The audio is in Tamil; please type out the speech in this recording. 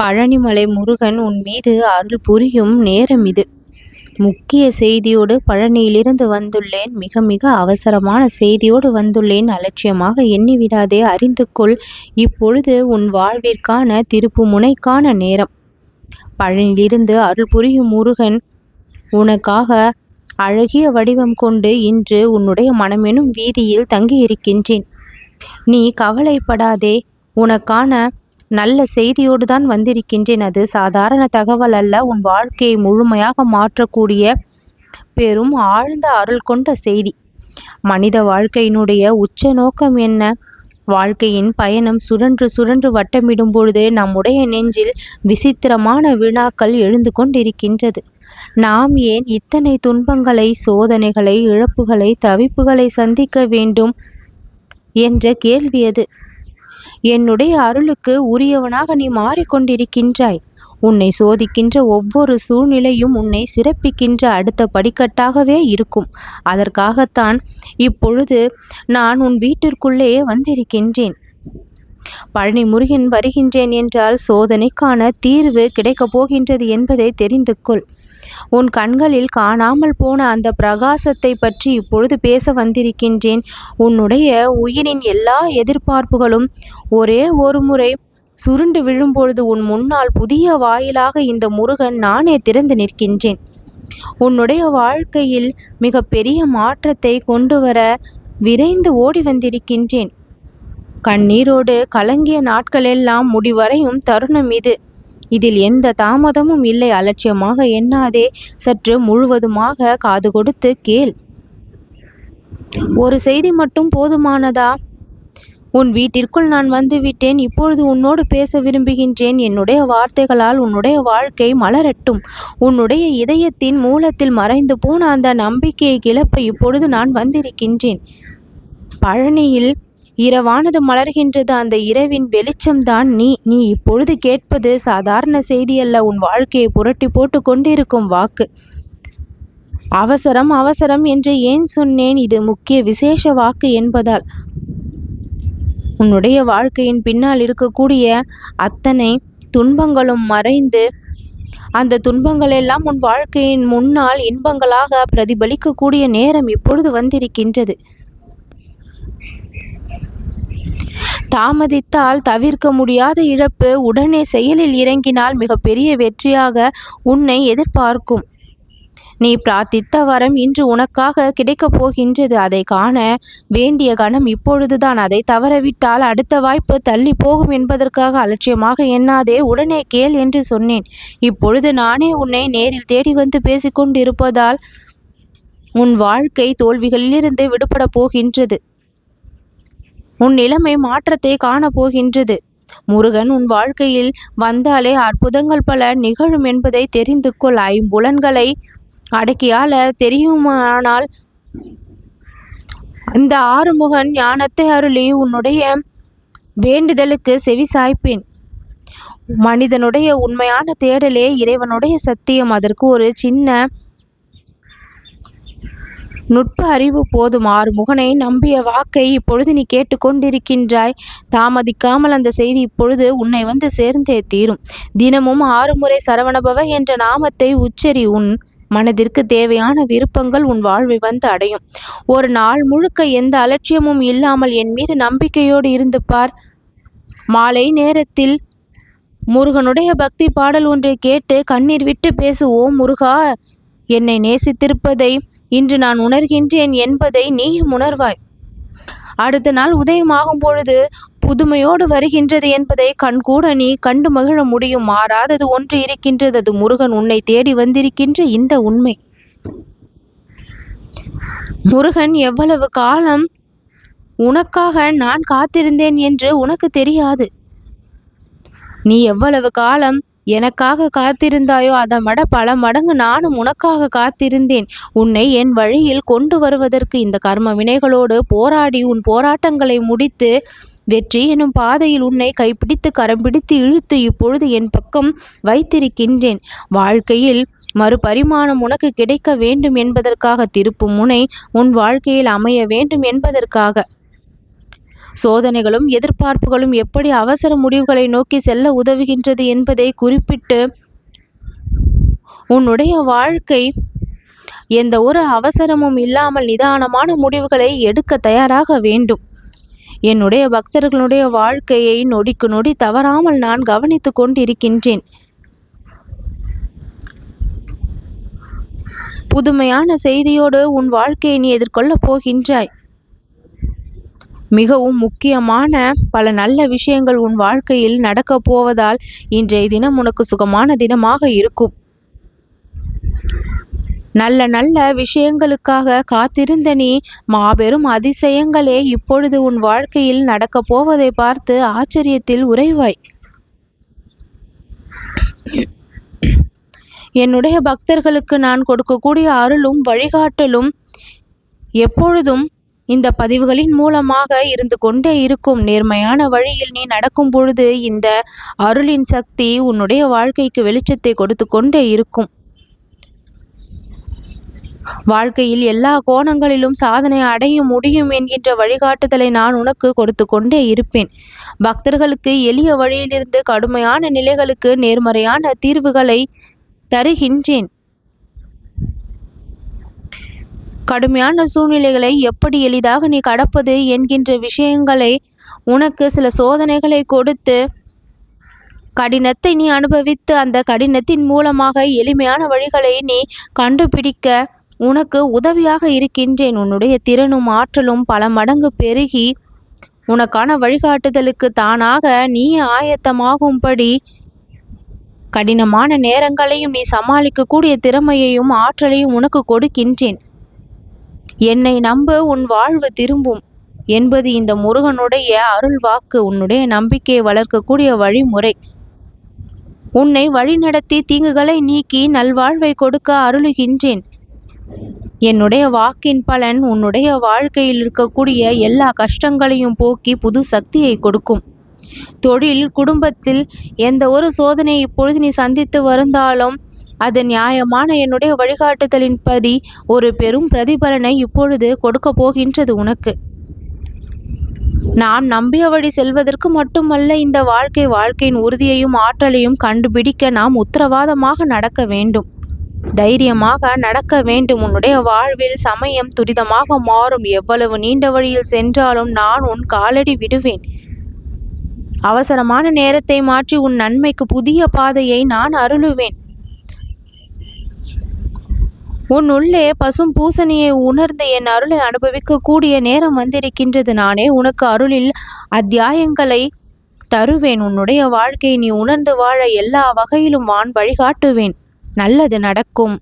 பழனிமலை முருகன் உன் மீது அருள் புரியும் நேரம் இது. முக்கிய செய்தியோடு பழனியிலிருந்து வந்துள்ளேன். மிக மிக அவசரமான செய்தியோடு வந்துள்ளேன். அலட்சியமாக எண்ணிவிடாதே. அறிந்து கொள். இப்பொழுது உன் வாழ்விற்கான திருப்பு முனைக்கான நேரம். பழனியிலிருந்து அருள் புரியும் முருகன் உனக்காக அழகிய வடிவம் கொண்டு இன்று உன்னுடைய மனமெனும் வீதியில் தங்கியிருக்கின்றேன். நீ கவலைப்படாதே. உனக்கான நல்ல செய்தியோடு தான் வந்திருக்கின்றேன் அது. சாதாரண தகவல் அல்ல. உன் வாழ்க்கையை முழுமையாக மாற்றக்கூடிய பெரும் ஆழ்ந்த அருள் கொண்ட செய்தி. மனித வாழ்க்கையினுடைய உச்ச நோக்கம் என்ன? வாழ்க்கையின் பயணம் சுழன்று சுழன்று வட்டமிடும் பொழுது நம்முடைய நெஞ்சில் விசித்திரமான வினாக்கள் எழுந்து கொண்டிருக்கின்றது. நாம் ஏன் இத்தனை துன்பங்களை சோதனைகளை இழப்புகளை தவிப்புகளை சந்திக்க வேண்டும் என்ற கேள்வி அது. என்னுடைய அருளுக்கு உரியவனாக நீ மாறிக்கொண்டிருக்கின்றாய். உன்னை சோதிக்கின்ற ஒவ்வொரு சூழ்நிலையும் உன்னை சிறப்பிக்கின்ற அடுத்த படிக்கட்டாகவே இருக்கும். அதற்காகத்தான் இப்பொழுது நான் உன் வீட்டிற்குள்ளே வந்திருக்கின்றேன். பழனி முருகன் வருகின்றேன் என்றால் சோதனைக்கான தீர்வு கிடைக்கப் போகின்றது என்பதை தெரிந்து கொள். உன் கண்களில் காணாமல் போன அந்த பிரகாசத்தை பற்றி இப்பொழுது பேச வந்திருக்கின்றேன். உன்னுடைய உயிரின் எல்லா எதிர்பார்ப்புகளும் ஒரே ஒரு முறை சுருண்டு விழும்பொழுது உன் முன்னால் புதிய வாயிலாக இந்த முருகன் நானே திறந்து நிற்கின்றேன். உன்னுடைய வாழ்க்கையில் மிக பெரிய மாற்றத்தை கொண்டு வர விரைந்து ஓடி வந்திருக்கின்றேன். கண்ணீரோடு கலங்கிய நாட்களெல்லாம் முடிவரையும் தருணம் இது. இதில் எந்த தாமதமும் இல்லை. அலட்சியமாக எண்ணாதே. சற்று முழுவதுமாக காது கொடுத்து கேள். ஒரு செய்தி மட்டும் போதுமானதா? உன் வீட்டிற்குள் நான் வந்துவிட்டேன் இப்பொழுது உன்னோடு பேச விரும்புகின்றேன். என்னுடைய வார்த்தைகளால் உன்னுடைய வாழ்க்கை மலரட்டும். உன்னுடைய இதயத்தின் மூலத்தில் மறைந்து போன அந்த நம்பிக்கையை கிளப்ப இப்பொழுது நான் வந்திருக்கின்றேன். பழனியில் இரவானது மலர்கின்றது. அந்த இரவின் வெளிச்சம்தான் நீ நீ இப்பொழுது கேட்பது சாதாரண செய்தியல்ல. உன் வாழ்க்கையை புரட்டி போட்டு கொண்டிருக்கும் வாக்கு. அவசரம் அவசரம் என்று ஏன் சொன்னேன்? இது முக்கிய விசேஷ வாக்கு என்பதால். உன்னுடைய வாழ்க்கையின் பின்னால் இருக்கக்கூடிய அத்தனை துன்பங்களும் மறைந்து அந்த துன்பங்கள் எல்லாம் உன் வாழ்க்கையின் முன்னால் இன்பங்களாக பிரதிபலிக்கக்கூடிய நேரம் இப்பொழுது வந்திருக்கின்றது. தாமதித்தால் தவிர்க்க முடியாத இழப்பு உடனே செயலில் இறங்கினால் மிகப்பெரிய வெற்றியாக உன்னை எதிர்பார்க்கும். நீ பிரார்த்தித்த வரம் இன்று உனக்காக கிடைக்கப் போகின்றது. அதை காண வேண்டிய கணம் இப்பொழுதுதான். அதை தவறவிட்டால் அடுத்த வாய்ப்பு தள்ளி போகும் என்பதற்காக அலட்சியமாக எண்ணாதே. உடனே கேள் என்று சொன்னேன். இப்பொழுது நானே உன்னை நேரில் தேடி வந்து பேசிக்கொண்டிருப்பதால் உன் வாழ்க்கை தோல்விகளிலிருந்து விடுபட போகின்றது. உன் நிலைமை மாற்றத்தை காணப்போகின்றது. முருகன் உன் வாழ்க்கையில் வந்தாலே அற்புதங்கள் பல நிகழும் என்பதை தெரிந்து கொள். ஐம்புலன்களை அடக்கியால தெரியுமானால் இந்த ஆறுமுகன் ஞானத்தை அருளி உன்னுடைய வேண்டுதலுக்கு செவி சாய்ப்பேன். மனிதனுடைய உண்மையான தேடலே இறைவனுடைய சத்தியம். அதற்கு ஒரு சின்ன நுட்ப அறிவு போதும். ஆறு முகனை நம்பிய வாக்கை இப்பொழுது நீ கேட்டுக்கொண்டிருக்கின்றாய். தாமதிக்காமல் அந்த செய்தி இப்பொழுது உன்னை வந்து சேர்ந்தே தீரும். தினமும் ஆறு முறை சரவணபவ என்ற நாமத்தை உச்சரி உன் மனதிற்கு தேவையான விருப்பங்கள் உன் வாழ்வை வந்து அடையும். ஒரு நாள் முழுக்க எந்த அலட்சியமும் இல்லாமல் என் மீது நம்பிக்கையோடு இருந்து பார். மாலை நேரத்தில் முருகனுடைய பக்தி பாடல் ஒன்றை கேட்டு கண்ணீர் விட்டு பேசுவோம் முருகா என்னை நேசித்திருப்பதை இன்று நான் உணர்கின்றேன் என்பதை நீயும் உணர்வாய். அடுத்த நாள் உதயமாகும் பொழுது புதுமையோடு வருகின்றது என்பதை கண்கூட நீ கண்டு மகிழ முடியும். மாறாதது ஒன்று இருக்கின்றது அது முருகன் உன்னை தேடி வந்திருக்கின்ற இந்த உண்மை. முருகன் எவ்வளவு காலம் உனக்காக நான் காத்திருந்தேன் என்று உனக்கு தெரியாது. நீ எவ்வளவு காலம் எனக்காக காத்திருந்தாயோ? அதை விட பல மடங்கு நானும் உனக்காக காத்திருந்தேன். உன்னை என் வழியில் கொண்டு வருவதற்கு இந்த கர்ம வினைகளோடு போராடி உன் போராட்டங்களை முடித்து வெற்றி எனும் பாதையில் உன்னை கைப்பிடித்து கரம் பிடித்து இழுத்து இப்பொழுது என் பக்கம் வைத்திருக்கின்றேன். வாழ்க்கையில் மறுபரிமாணம் உனக்கு கிடைக்க வேண்டும் என்பதற்காக திருப்பும் முனை உன் வாழ்க்கையில் அமைய வேண்டும் என்பதற்காக. சோதனைகளும் எதிர்பார்ப்புகளும் எப்படி அவசர முடிவுகளை நோக்கி செல்ல உதவுகின்றது என்பதை குறிப்பிட்டு உன்னுடைய வாழ்க்கை எந்த ஒரு அவசரமும் இல்லாமல் நிதானமான முடிவுகளை எடுக்க தயாராக வேண்டும். என்னுடைய பக்தர்களுடைய வாழ்க்கையை நொடிக்கு நொடி தவறாமல் நான் கவனித்து கொண்டிருக்கின்றேன். புதுமையான செய்தியோடு உன் வாழ்க்கையை நீ எதிர்கொள்ளப் போகின்றாய். மிகவும் முக்கியமான பல நல்ல விஷயங்கள் உன் வாழ்க்கையில் நடக்கப் போவதால் இன்றைய தினம் உனக்கு சுகமான தினமாக இருக்கும். நல்ல நல்ல விஷயங்களுக்காக காத்திருந்த நீ மாபெரும் அதிசயங்களே இப்பொழுது உன் வாழ்க்கையில் நடக்கப் போவதை பார்த்து ஆச்சரியத்தில் உறைவாய். என்னுடைய பக்தர்களுக்கு நான் கொடுக்கக்கூடிய அருளும் வழிகாட்டலும் எப்பொழுதும் இந்த பதிவுகளின் மூலமாக இருந்து கொண்டே இருக்கும் நேர்மையான வழியில் நீ நடக்கும் பொழுது இந்த அருளின் சக்தி உன்னுடைய வாழ்க்கைக்கு வெளிச்சத்தை கொடுத்து கொண்டே இருக்கும். வாழ்க்கையில் எல்லா கோணங்களிலும் சாதனை அடைய முடியும் என்கின்ற வழிகாட்டுதலை நான் உனக்கு கொடுத்து கொண்டே இருப்பேன். பக்தர்களுக்கு எளிய வழியிலிருந்து கடுமையான நிலைகளுக்கு நேர்மறையான தீர்வுகளை தருகின்றேன். கடுமையான சூழ்நிலைகளை எப்படி எளிதாக நீ கடப்பது என்கின்ற விஷயங்களை உனக்கு சில சோதனைகளை கொடுத்து கடினத்தை நீ அனுபவித்து அந்த கடினத்தின் மூலமாக எளிமையான வழிகளை நீ கண்டுபிடிக்க உனக்கு உதவியாக இருக்கின்றேன். உன்னுடைய திறனும் ஆற்றலும் பல மடங்கு பெருகி உனக்கான வழிகாட்டுதலுக்கு தானாக நீ ஆயத்தமாகும்படி கடினமான நேரங்களையும் நீ சமாளிக்கக்கூடிய திறமையையும் ஆற்றலையும் உனக்கு கொடுக்கின்றேன். என்னை நம்ப உன் வாழ்வு திரும்பும் என்பது இந்த முருகனுடைய அருள் வாக்கு. உன்னுடைய நம்பிக்கையை வளர்க்கக்கூடிய வழிமுறை. உன்னை வழிநடத்தி தீங்குகளை நீக்கி நல்வாழ்வை கொடுக்க அருளுகின்றேன். என்னுடைய வாக்கின் பலன் உன்னுடைய வாழ்க்கையில் இருக்கக்கூடிய எல்லா கஷ்டங்களையும் போக்கி புது சக்தியை கொடுக்கும். தொழில் குடும்பத்தில் எந்த ஒரு சோதனை இப்பொழுது நீ சந்தித்து வருந்தாலும் அது நியாயமான என்னுடைய வழிகாட்டுதலின்படி ஒரு பெரும் பிரதிபலனை இப்பொழுது கொடுக்க போகின்றது உனக்கு. நாம் நம்பிய வழி செல்வதற்கு மட்டுமல்ல இந்த வாழ்க்கை வாழ்க்கையின் உறுதியையும் ஆற்றலையும் கண்டுபிடிக்க நாம் உத்தரவாதமாக நடக்க வேண்டும். தைரியமாக நடக்க வேண்டும். உன்னுடைய வாழ்வில் சமயம் துரிதமாக மாறும். எவ்வளவு நீண்ட வழியில் சென்றாலும் நான் உன் காலடி விடுவேன். அவசரமான நேரத்தை மாற்றி உன் நன்மைக்கு புதிய பாதையை நான் அருளுவேன். உன் உள்ளே பசும் பூசணியை உணர்ந்து என் அருளை அனுபவிக்கக்கூடிய நேரம் வந்திருக்கின்றது. நானே உனக்கு அருளில் அத்தியாயங்களை தருவேன். உன்னுடைய வாழ்க்கை நீ உணர்ந்து வாழ எல்லா வகையிலும் வான் வழிகாட்டுவேன். நல்லது நடக்கும்.